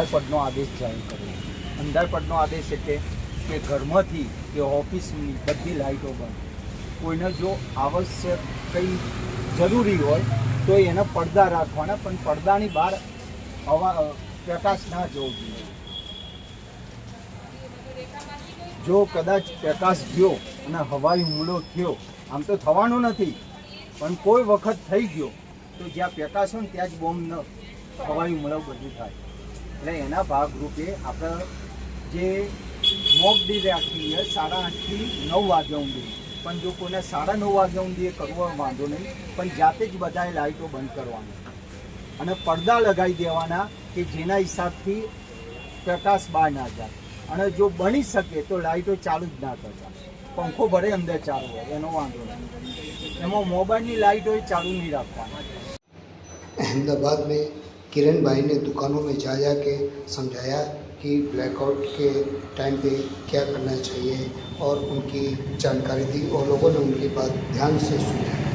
આદેશ જાહેર કર્યો. અંધારપટનો આદેશ એટલે કે ઘરમાંથી કે ઓફિસની બધી લાઇટો બંધ. કોઈને જો આવશ્યક કંઈ જરૂરી હોય, તો એને પડદા રાખવાના, પણ પડદાની બહાર હવા પ્રકાશ ના જવો જોઈએ. જો કદાચ પ્રકાશ ગયો અને હવાઈ હુમલો થયો, આમ તો થવાનો નથી, પણ કોઈ વખત થઈ ગયો, તો જ્યાં પ્રકાશ હોય ત્યાં જ બોમ્બ ન હવાઈ હુમલો બધું થાય. એટલે એના ભાગરૂપે આપણે જે મોક ડીલ રાખીએ સાડા આઠથી નવ વાગ્યા ઊંધી પણ જો કોઈને સાડા નવ વાગ્યા ઊંધી એ કરવો વાંધો નહીં, પણ જાતે જ બધાએ લાઈટો બંધ કરવાની. અને પડદા લગાવી દેવાના કે જેના હિસાબથી પ્રકાશ બહાર ના જાય. અને જો બની શકે તો લાઇટો ચાલુ જ ના કરતા. પંખો ભરે, અંદર ચાલુ હોય, એનો વાંધો નહીં. એમાં મોબાઈલની લાઇટ હોય ચાલુ નહીં રાખવાની. અહેમદાબાદ મેં किरण भाई ने दुकानों में जा जा के समझाया कि ब्लैकआउट के टाइम पे क्या करना चाहिए और उनकी जानकारी दी और लोगों ने उनकी बात ध्यान से सुनी।